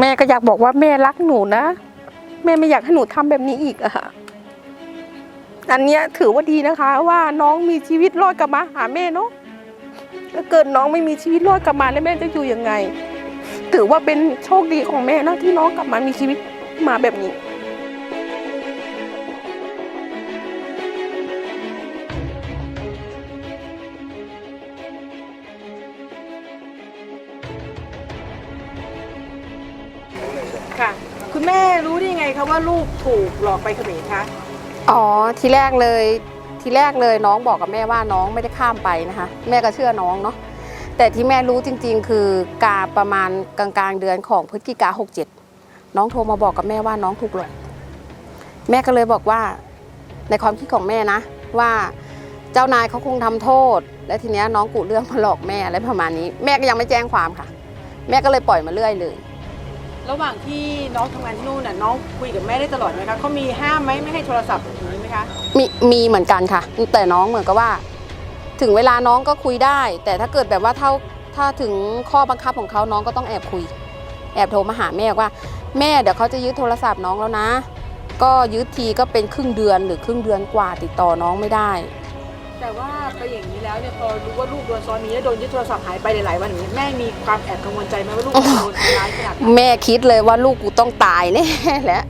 แม่ก็อยากบอกว่าแม่รักหนูนะ แม่ไม่อยากให้หนูทำแบบนี้อีกอะค่ะ อันเนี้ยถือว่าดีนะคะ ว่าน้องมีชีวิตรอดกลับมาหาแม่เนาะถ้าเกิดน้องไม่มีชีวิตรอดกลับมาแล้วแม่จะอยู่ยังไง ถือว่าเป็นโชคดีของแม่นะที่น้องกลับมามีชีวิตมาแบบนี้ คุณแม่รู้ได้ยังไงคะว่าลูกถูกหลอกไปเขมรคะอ๋อทีแรกเลยทีแรกเลยน้องบอกกับแม่ว่าน้องไม่ได้ข้ามไปนะคะ แม่ก็เชื่อน้องเนาะแต่ที่แม่รู้จริง ๆ คือกาประมาณกลางๆ เดือนของพฤศจิกาหกเจ็ดน้องโทรมาบอกกับแม่ว่าน้องถูกหลอกแม่ก็เลยบอกว่าในความคิดของแม่นะ ว่าเจ้านายเขาคงทำโทษ และทีเนี้ยน้องกุเรื่องมาหลอกแม่อะไรประมาณนี้ แม่ก็ยังไม่แจ้งความค่ะ แม่ก็เลยปล่อยมาเรื่อยเลย ระหว่างที่น้องทำงานที่นู่นน่ะน้องคุยกับแม่ได้ตลอดไหมคะเขามีห้ามไหมไม่ให้โทรศัพท์อย่างนี้ไหมคะมีมีเหมือนกันค่ะ แต่น้องเหมือนกับว่า ถึงเวลาน้องก็คุยได้ แต่ถ้าเกิดแบบว่าเท่าถ้าถึงข้อบังคับของเขาน้องก็ต้องแอบคุย แอบโทรมาหาแม่ว่า แม่เดี๋ยวเขาจะยึดโทรศัพท์น้องแล้วนะ ก็ยึดทีก็เป็นครึ่งเดือนหรือครึ่งเดือนกว่าติดต่อน้องไม่ได้ แต่ว่าไปอย่างนี้แล้วเนี่ยพอรู้ว่าลูกโดนซ้อนนี้แล้วโดนยึดโทรศัพท์หายไปหลายๆวันอย่างนี้แม่มีความแอบกังวลใจไหมว่าลูกจะโดนทำร้ายขนาดนั้นแม่คิดเลยว่าลูกกูต้องตายแน่แหละ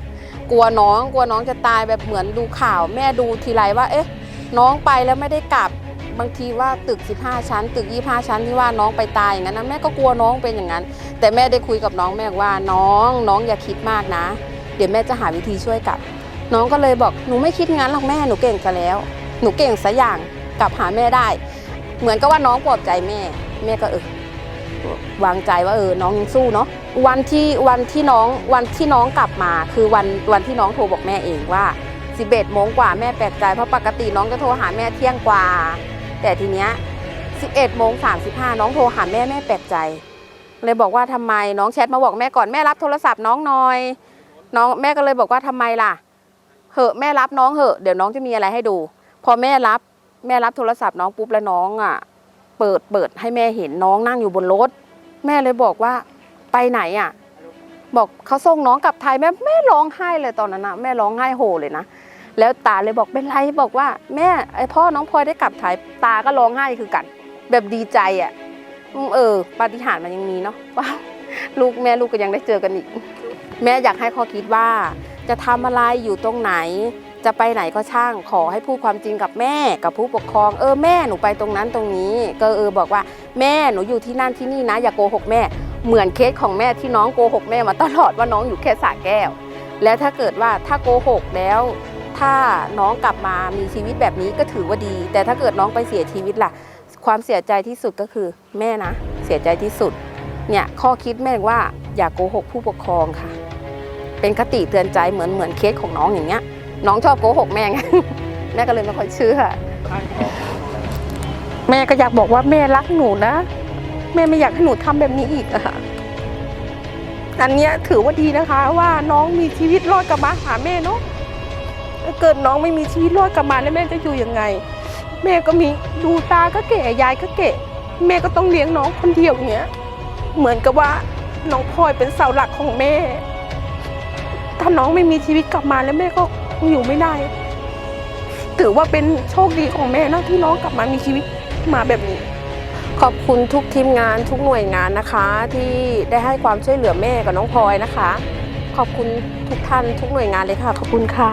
กลัวน้องกลัวน้องจะตายแบบเหมือนดูข่าว แม่ดูทีไรว่า เอ๊ะ น้องไปแล้วไม่ได้กลับบางทีว่าตึก 15 ชั้น ตึก 25 ชั้นที่ว่าน้องไปตายอย่างนั้นนะแม่ก็กลัวน้องเป็นอย่างนั้น แต่แม่ได้คุยกับน้องแม่บอกว่าน้องน้องอย่าคิดมากนะ เดี๋ยวแม่จะหาวิธีช่วยกลับ น้องก็เลยบอกหนูไม่คิดงั้นหรอกแม่หนูเก่งซะแล้ว หนูเก่งซะอย่าง กลับหาแม่ได้ เหมือนกับว่าน้องปลอบใจแม่ แม่ก็เออวางใจว่าเออน้องยังสู้เนาะวันที่วันที่น้องวันที่น้องกลับมาคือวันวันที่น้องโทรบอกแม่เองว่า 11โมงกว่าแม่แปลกใจเพราะปกติน้องจะโทรหาแม่เที่ยงกว่า แต่ทีเนี้ย11โมง35น้องโทรหาแม่แม่แปลกใจ เลยบอกว่าทำไมน้องแชทมาบอกแม่ก่อนแม่รับโทรศัพท์น้องหน่อยน้องแม่ก็เลยบอกว่าทำไมล่ะเหอะแม่รับน้องเหอะเดี๋ยวน้องจะมีอะไรให้ดู พอแม่รับ แม่รับโทรศัพท์น้องปุ๊บแล้วน้องอะ เปิดเปิดให้แม่เห็นน้องนั่งอยู่บนรถ แม่เลยบอกว่าไปไหนอะ บอกเขาส่งน้องกลับไทยแม่แม่ร้องไห้เลยตอนนั้นนะแม่ร้องไห้โฮเลยนะแล้วตาเลยบอกเป็นไรบอกว่า แม่ไอพ่อน้องพลอยได้กลับไทยตาก็ร้องไห้คือกัน แบบดีใจอะเออปาฏิหาริย์มันยังมีเนาะว่าลูกแม่ลูกก็ยังได้เจอกันอีก แม่อยากให้ข้อคิดว่าจะทำอะไรอยู่ตรงไหน จะไปไหนก็ช่างขอให้พูดความจริงกับแม่กับผู้ปกครอง เออแม่หนูไปตรงนั้นตรงนี้ ก็เออบอกว่าแม่หนูอยู่ที่นั่นที่นี่นะ อย่าโกหกแม่ เหมือนเคสของแม่ที่น้องโกหกแม่มาตลอดว่าน้องอยู่แค่สระแก้ว แล้วถ้าเกิดว่าถ้าโกหกแล้ว ถ้าน้องกลับมามีชีวิตแบบนี้ก็ถือว่าดี แต่ถ้าเกิดน้องไปเสียชีวิตล่ะ ความเสียใจที่สุดก็คือแม่นะ เสียใจที่สุดเนี่ยข้อคิดแม่ว่าอย่าโกหกผู้ปกครองค่ะ เป็นคติเตือนใจเหมือนเหมือนเคสของน้องอย่างเงี้ย น้องชอบโกหกแม่ไงแม่ก็เลยไม่ค่อยเชื่อแม่ก็อยากบอกว่าแม่รักหนูนะแม่ไม่อยากให้หนูทำแบบนี้อีกอะค่ะอันเนี้ยถือว่าดีนะคะ ว่าน้องมีชีวิตรอดกลับมาหาแม่เนาะถ้าเกิดน้องไม่มีชีวิตรอดกลับมาแล้วแม่จะอยู่ยังไง แม่ก็มีดูตาก็แก่ยายก็แก่แม่ก็ต้องเลี้ยงน้องคนเดียวอย่างเงี้ยเหมือนกับว่าน้องพลอยเป็นเสาหลักของแม่ ถ้าน้องไม่มีชีวิตกลับมาแล้วแม่ก็ อยู่ไม่ได้ ถือว่าเป็นโชคดีของแม่นะที่น้องกลับมามีชีวิตมาแบบนี้ ขอบคุณทุกทีมงานทุกหน่วยงานนะคะ ที่ได้ให้ความช่วยเหลือแม่กับน้องพลอยนะคะ ขอบคุณทุกท่านทุกหน่วยงานเลยค่ะ ขอบคุณค่ะ